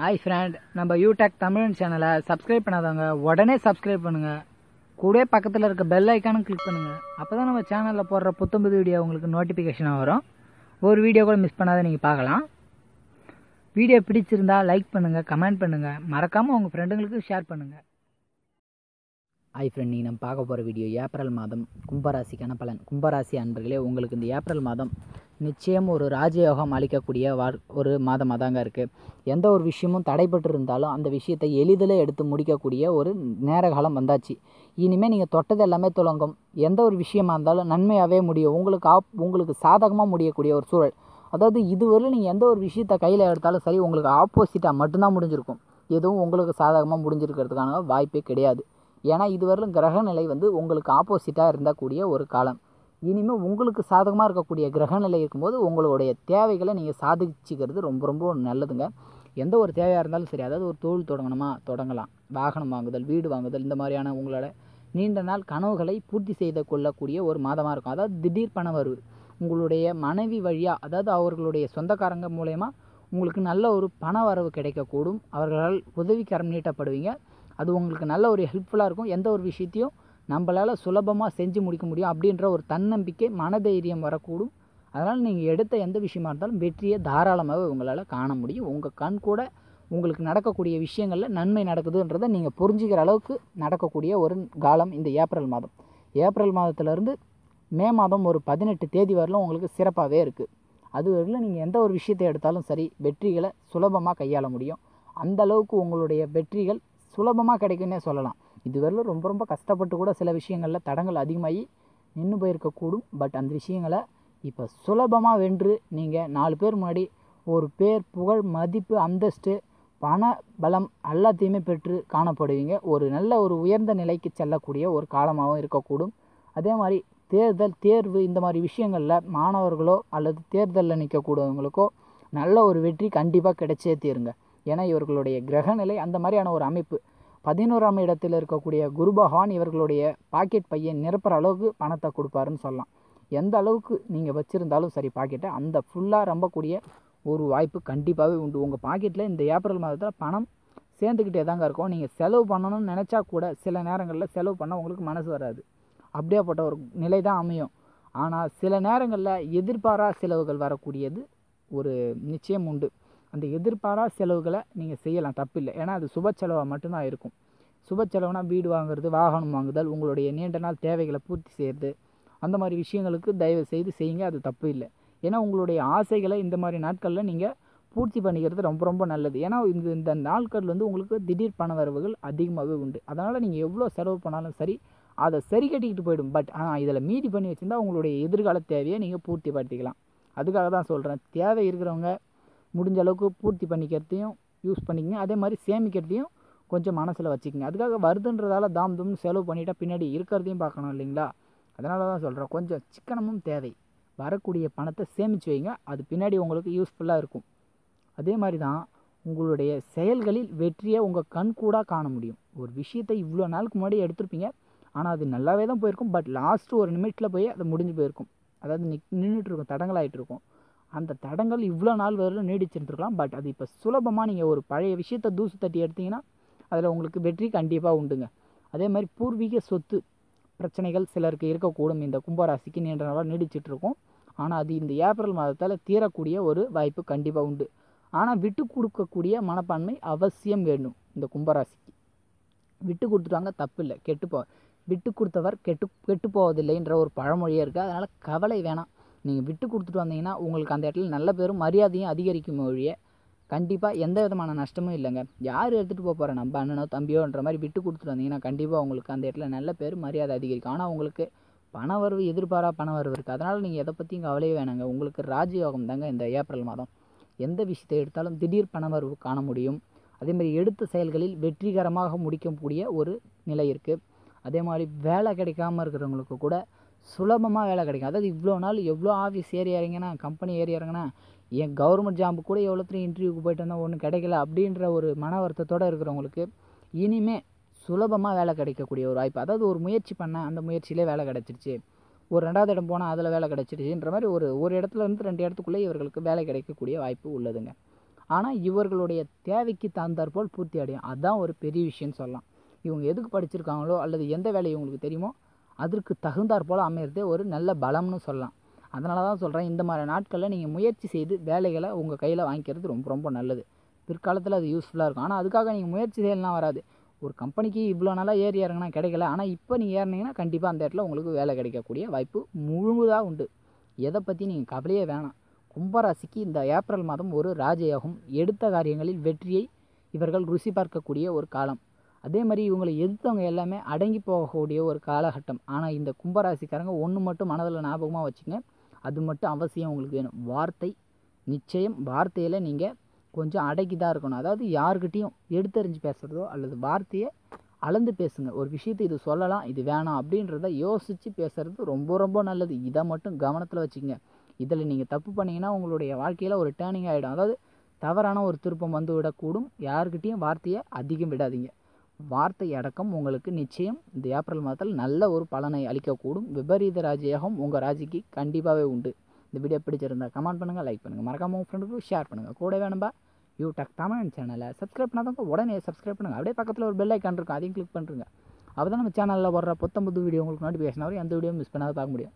Hi friend நம்ம யூடெக் தமிழ் சேனலை subscribe பண்ணாதவங்க உடனே சப்ஸ்கிரைப் பண்ணுங்கள் கூட பக்கத்தில் இருக்க பெல் ஐக்கானும் கிளிக் பண்ணுங்கள் அப்போ தான் நம்ம சேனலில் போடுற புத்தம்புது வீடியோ உங்களுக்கு நோட்டிஃபிகேஷனாக வரும். ஒரு வீடியோ கூட மிஸ் பண்ணாத நீங்கள் பார்க்கலாம். வீடியோ பிடிச்சிருந்தா லைக் பண்ணுங்கள் கமெண்ட் பண்ணுங்கள் மறக்காமல் உங்கள் ஃப்ரெண்டுங்களுக்கு ஷேர் பண்ணுங்கள் ஹாய் ஃப்ரெண்ட் நீங்கள் நம்ம பார்க்க போகிற வீடியோ ஏப்ரல் மாதம் கும்பராசிக்கான பலன். கும்பராசி அன்பர்களே உங்களுக்கு இந்த ஏப்ரல் மாதம் நிச்சயம் ஒரு ராஜயோகம் அளிக்கக்கூடிய வார் ஒரு மாதமாக தாங்க இருக்குது எந்த ஒரு விஷயமும் தடைபட்டு இருந்தாலும் அந்த விஷயத்தை எளிதில் எடுத்து முடிக்கக்கூடிய ஒரு நேர காலம் வந்தாச்சு. இனிமேல் நீங்கள் தொட்டது எல்லாமே துலங்கும். எந்த ஒரு விஷயமா இருந்தாலும் நன்மையாகவே முடியும். உங்களுக்கு ஆப் உங்களுக்கு சாதகமாக முடியக்கூடிய ஒரு சூழல். அதாவது இதுவரை நீங்கள் எந்த ஒரு விஷயத்தை கையில் எடுத்தாலும் சரி உங்களுக்கு ஆப்போசிட்டாக மட்டும்தான் முடிஞ்சிருக்கும். எதுவும் உங்களுக்கு சாதகமாக முடிஞ்சிருக்கிறதுக்கான வாய்ப்பே கிடையாது. ஏன்னா இதுவரையிலும் கிரக நிலை வந்து உங்களுக்கு ஆப்போசிட்டாக இருந்தக்கூடிய ஒரு காலம். இனிமேல் உங்களுக்கு சாதகமாக இருக்கக்கூடிய கிரக நிலை இருக்கும்போது உங்களுடைய தேவைகளை நீங்கள் சாதிச்சுக்கிறது ரொம்ப ரொம்ப நல்லதுங்க. எந்த ஒரு தேவையாக இருந்தாலும் சரி அதாவது ஒரு தொழில் தொடங்கணுமா? தொடங்கலாம். வாகனம் வாங்குதல் வீடு வாங்குதல் இந்த மாதிரியான உங்களோட நீண்ட நாள் கனவுகளை பூர்த்தி செய்து கொள்ளக்கூடிய ஒரு மாதமாக இருக்கும். அதாவது திடீர் பண வரவு. உங்களுடைய மனைவி வழியாக அதாவது அவர்களுடைய சொந்தக்காரங்க மூலயமா உங்களுக்கு நல்ல ஒரு பண வரவு கிடைக்கக்கூடும். அவர்களால் உதவிக்கரம் நீட்டப்படுவீங்க. அது உங்களுக்கு நல்ல ஒரு ஹெல்ப்ஃபுல்லாக இருக்கும். எந்த ஒரு விஷயத்தையும் நம்மளால் சுலபமாக செஞ்சு முடிக்க முடியும் அப்படின்ற ஒரு தன்னம்பிக்கை மனதைரியம் வரக்கூடும். அதனால் நீங்கள் எடுத்த எந்த விஷயமா இருந்தாலும் வெற்றியை தாராளமாக உங்களால் காண முடியும். உங்கள் கண் கூட உங்களுக்கு நடக்கக்கூடிய விஷயங்களில் நன்மை நடக்குதுன்றதை நீங்கள் புரிஞ்சுக்கிற அளவுக்கு நடக்கக்கூடிய ஒரு காலம் இந்த ஏப்ரல் மாதம். ஏப்ரல் மாதத்துலேருந்து மே மாதம் ஒரு பதினெட்டு தேதி வரலும் உங்களுக்கு சிறப்பாகவே இருக்குது அது வரையிலும் நீங்கள் எந்த ஒரு விஷயத்தை எடுத்தாலும் சரி வெற்றிகளை சுலபமாக கையாள முடியும். அந்த அளவுக்கு உங்களுடைய வெற்றிகள் சுலபமாக கிடைக்குன்னே சொல்லலாம். இதுவரையிலும் ரொம்ப ரொம்ப கஷ்டப்பட்டு கூட சில விஷயங்களில் தடங்கள் அதிகமாகி நின்று போயிருக்கக்கூடும். பட் அந்த விஷயங்களை இப்போ சுலபமாக வென்று நீங்கள் நாலு பேர் முன்னாடி ஒரு பேர் புகழ் மதிப்பு அந்தஸ்து பண பலம் எல்லாத்தையுமே பெற்று காணப்படுவீங்க. ஒரு நல்ல ஒரு உயர்ந்த நிலைக்கு செல்லக்கூடிய ஒரு காலமாகவும் இருக்கக்கூடும். அதே மாதிரி தேர்தல் தேர்வு இந்த மாதிரி விஷயங்களில் மாணவர்களோ அல்லது தேர்தலில் நிற்கக்கூடியவங்களுக்கோ நல்ல ஒரு வெற்றி கண்டிப்பாக கிடைச்சே தீருங்க. ஏன்னா இவர்களுடைய கிரகநிலை அந்த மாதிரியான ஒரு அமைப்பு பதினோராம் இடத்தில் இருக்கக்கூடிய குரு பகவான் இவர்களுடைய பாக்கெட் பையன் நிரப்புற அளவுக்கு பணத்தை கொடுப்பாருன்னு சொல்லலாம். எந்த அளவுக்கு நீங்கள் வச்சுருந்தாலும் சரி பாக்கெட்டை அந்த ஃபுல்லாக ரொம்பக்கூடிய ஒரு வாய்ப்பு கண்டிப்பாகவே உண்டு. உங்கள் பாக்கெட்டில் இந்த ஏப்ரல் மாதத்தில் பணம் சேர்ந்துக்கிட்டே தாங்க இருக்கும். நீங்கள் செலவு பண்ணணும்னு நினச்சா கூட சில நேரங்களில் செலவு பண்ண உங்களுக்கு மனசு வராது. அப்படியேப்பட்ட ஒரு நிலை தான் அமையும். ஆனால் சில நேரங்களில் எதிர்பாரா செலவுகள் வரக்கூடியது ஒரு நிச்சயம் உண்டு. அந்த எதிர்பாரா செலவுகளை நீங்கள் செய்யலாம் தப்பில்லை. ஏன்னா அது சுப செலவாக மட்டும்தான் இருக்கும். சுப செலவுனா வீடு வாங்குறது வாகனம் வாங்குதல் உங்களுடைய நீண்ட நாள் தேவைகளை பூர்த்தி செய்கிறது அந்த மாதிரி விஷயங்களுக்கு தயவு செய்து செய்யுங்க அது தப்பு இல்லை. ஏன்னா உங்களுடைய ஆசைகளை இந்த மாதிரி நாட்களில் நீங்கள் பூர்த்தி பண்ணிக்கிறது ரொம்ப ரொம்ப நல்லது. ஏன்னா இந்த இந்த நாட்கள் வந்து உங்களுக்கு திடீர் பண வரவுகள் அதிகமாகவே உண்டு. அதனால் நீங்கள் எவ்வளோ செலவு பண்ணாலும் சரி அதை சரி கட்டிக்கிட்டு போயிடும். பட் ஆனால் இதில் மீதி பண்ணி வச்சுருந்தா உங்களுடைய எதிர்கால தேவையை நீங்கள் பூர்த்தி படுத்திக்கலாம் அதுக்காக தான் சொல்கிறேன் தேவை இருக்கிறவங்க முடிஞ்ச அளவுக்கு பூர்த்தி பண்ணிக்கிறதையும் யூஸ் பண்ணிக்கங்க. அதே மாதிரி சேமிக்கிறதையும் கொஞ்சம் மனசில் வச்சுக்கோங்க. அதுக்காக வருதுன்றதால தாம் தும்னு செலவு பண்ணிட்டால் பின்னாடி இருக்கிறதையும் பார்க்கணும் இல்லைங்களா? அதனால தான் சொல்கிறேன் கொஞ்சம் சிக்கனமும் தேவை. வரக்கூடிய பணத்தை சேமித்து வைங்க. அது பின்னாடி உங்களுக்கு யூஸ்ஃபுல்லாக இருக்கும். அதே மாதிரி தான் உங்களுடைய செயல்களில் வெற்றியை உங்கள் கண் கூட காண முடியும். ஒரு விஷயத்தை இவ்வளோ நாளுக்கு முன்னாடி எடுத்திருப்பீங்க. ஆனால் அது நல்லாவே தான் போயிருக்கும். பட் லாஸ்ட்டு ஒரு நிமிஷத்தில் போய் அது முடிஞ்சு போயிருக்கும். அதாவது நிக் நின்றுட்டுருக்கும் தடங்கலாகிட்டு இருக்கும். அந்த தடங்கள் இவ்வளோ நாள் வரையிலும் நீடிச்சிருந்துருக்கலாம். பட் அது இப்போ சுலபமாக நீங்கள் ஒரு பழைய விஷயத்தை தூசு தட்டி எடுத்தீங்கன்னா அதில் உங்களுக்கு வெற்றி கண்டிப்பாக உண்டுங்க. அதே மாதிரி பூர்வீக சொத்து பிரச்சனைகள் சிலருக்கு இருக்கக்கூடும். இந்த கும்பராசிக்கு நீண்ட நாளாக நீடிச்சிட்ருக்கும் ஆனால் அது இந்த ஏப்ரல் மாதத்தால் தீரக்கூடிய ஒரு வாய்ப்பு கண்டிப்பாக உண்டு. ஆனால் விட்டு கொடுக்கக்கூடிய மனப்பான்மை அவசியம் வேணும் இந்த கும்பராசிக்கு. விட்டு கொடுத்துட்டாங்க தப்பு இல்லை. கெட்டுப்போ விட்டு கொடுத்தவர் கெட்டு கெட்டு போவதில்லைன்ற ஒரு பழமொழியே இருக்குது அதனால் கவலை வேணாம். நீங்கள் விட்டு கொடுத்துட்டு வந்தீங்கன்னா உங்களுக்கு அந்த இடத்துல நல்ல பேரும் மரியாதையும் அதிகரிக்கும் ஒழிய கண்டிப்பாக எந்த விதமான நஷ்டமும் இல்லைங்க. யார் எடுத்துகிட்டு போக போகிறேன் நம்ம அண்ணனோ தம்பியோன்ற மாதிரி விட்டு கொடுத்துட்டு வந்தீங்கன்னா கண்டிப்பாக உங்களுக்கு அந்த இடத்துல நல்ல பேர் மரியாதை அதிகரிக்கும். ஆனால் உங்களுக்கு பண வரவு எதிர்பாரா பண வரவு இருக்குது அதனால் நீங்கள் எதை பற்றியும் கவலையே வேணாங்க. உங்களுக்கு ராஜயோகம் தாங்க இந்த ஏப்ரல் மாதம். எந்த விஷயத்தை எடுத்தாலும் திடீர் பண வரவு காண முடியும். அதேமாதிரி எடுத்த செயல்களில் வெற்றிகரமாக முடிக்கக்கூடிய ஒரு நிலை இருக்குது அதே மாதிரி வேலை கிடைக்காம இருக்கிறவங்களுக்கு கூட சுலபமாக வேலை கிடைக்கும். அதாவது இவ்வளோ நாள் எவ்வளோ ஆஃபீஸ் ஏறி இறங்கினா கம்பெனி ஏறி இறங்கினா என் கவர்மெண்ட் ஜாம்பு கூட எவ்வளோத்தையும் இன்டர்வியூக்கு போயிட்டு வந்தால் ஒன்றும் கிடைக்கல அப்படின்ற ஒரு மன வருத்தத்தோடு இருக்கிறவங்களுக்கு இனிமே சுலபமாக வேலை கிடைக்கக்கூடிய ஒரு வாய்ப்பு. அதாவது ஒரு முயற்சி பண்ணேன் அந்த முயற்சியிலே வேலை கிடச்சிருச்சு. ஒரு ரெண்டாவது இடம் போனால் அதில் வேலை கிடச்சிருச்சுன்ற மாதிரி ஒரு ஒரு இடத்துல இருந்து ரெண்டு இடத்துக்குள்ளே இவர்களுக்கு வேலை கிடைக்கக்கூடிய வாய்ப்பு உள்ளதுங்க. ஆனால் இவர்களுடைய தேவைக்கு தகுந்தாற்போல் பூர்த்தி அடையும். அதுதான் ஒரு பெரிய விஷயம்னு சொல்லலாம். இவங்க எதுக்கு படிச்சிருக்காங்களோ அல்லது எந்த வேலை இவங்களுக்கு தெரியுமோ அதற்கு தகுந்தாற் போல் அமையிறதே ஒரு நல்ல பலம்னு சொல்லலாம். அதனால தான் சொல்கிறேன் இந்த மாதிரி நாட்களில் நீங்கள் முயற்சி செய்து வேலைகளை உங்கள் கையில் வாங்கிக்கிறது ரொம்ப ரொம்ப நல்லது. பிற்காலத்தில் அது யூஸ்ஃபுல்லாக இருக்கும். ஆனால் அதுக்காக நீங்கள் முயற்சி செய்யலாம் வராது. ஒரு கம்பெனிக்கு இவ்வளோ நாளாக ஏறி இறங்கினா கிடைக்கல. ஆனால் இப்போ நீங்கள் ஏறினீங்கன்னா கண்டிப்பாக அந்த இடத்துல உங்களுக்கு வேலை கிடைக்கக்கூடிய வாய்ப்பு முழுதாக உண்டு. எதை பற்றி நீங்கள் கவலையே வேணாம். கும்பராசிக்கு இந்த ஏப்ரல் மாதம் ஒரு ராஜயோகம். எடுத்த காரியங்களில் வெற்றியை இவர்கள் ருசி பார்க்கக்கூடிய ஒரு காலம். அதே மாதிரி இவங்களை எதிர்த்தவங்க எல்லாமே அடங்கி போகக்கூடிய ஒரு காலகட்டம். ஆனால் இந்த கும்பராசிக்காரங்க ஒன்று மட்டும் மனதில் ஞாபகமாக வச்சுங்க அது மட்டும் அவசியம் உங்களுக்கு வேணும். வார்த்தை நிச்சயம். வார்த்தையில் நீங்கள் கொஞ்சம் அடக்கி தான் இருக்கணும். அதாவது யாருக்கிட்டேயும் எடுத்தறிஞ்சு பேசுகிறதோ அல்லது வார்த்தையை அளந்து பேசுங்க. ஒரு விஷயத்தை இது சொல்லலாம் இது வேணாம் அப்படின்றத யோசித்து பேசுகிறது ரொம்ப ரொம்ப நல்லது. இதை மட்டும் கவனத்தில் வச்சுக்கோங்க. இதில் நீங்கள் தப்பு பண்ணிங்கன்னா உங்களுடைய வாழ்க்கையில் ஒரு டேர்னிங் ஆகிடும் அதாவது தவறான ஒரு திருப்பம் வந்து விடக்கூடும் யாருக்கிட்டேயும் வார்த்தையை அதிகம் விடாதீங்க. வார்த்தை அடக்கம் உங்களுக்கு நிச்சயம். இந்த ஏப்ரல் மாதத்தில் நல்ல ஒரு பலனை அளிக்கக்கூடும். விபரீத ராஜயோகம் உங்கள் ராஜிக்கு கண்டிப்பாகவே உண்டு. இந்த வீடியோ பிடிச்சிருந்தா கமெண்ட் பண்ணுங்கள் லைக் பண்ணுங்கள் மறக்காமல் உங்கள் ஃப்ரெண்டுக்கு ஷேர் பண்ணுங்கள் கூட வேணும்பா யூடக் தமிழ் சேனலை சப்ஸ்கிரைப் பண்ணாதவங்க உடனே சப்ஸ்கிரைப் பண்ணுங்கள் அப்படியே பக்கத்தில் ஒரு பெல் ஐக்கான் இருக்கும் அதையும் கிளிக் பண்ணுறங்க அப்போ தான் நம்ம சேனலில் வர்ற புத்தம் புது வீடியோ உங்களுக்கு நோட்டிஃபிகேஷன் வரும். எந்த வீடியோ மிஸ் பண்ணாத பார்க்க முடியும்.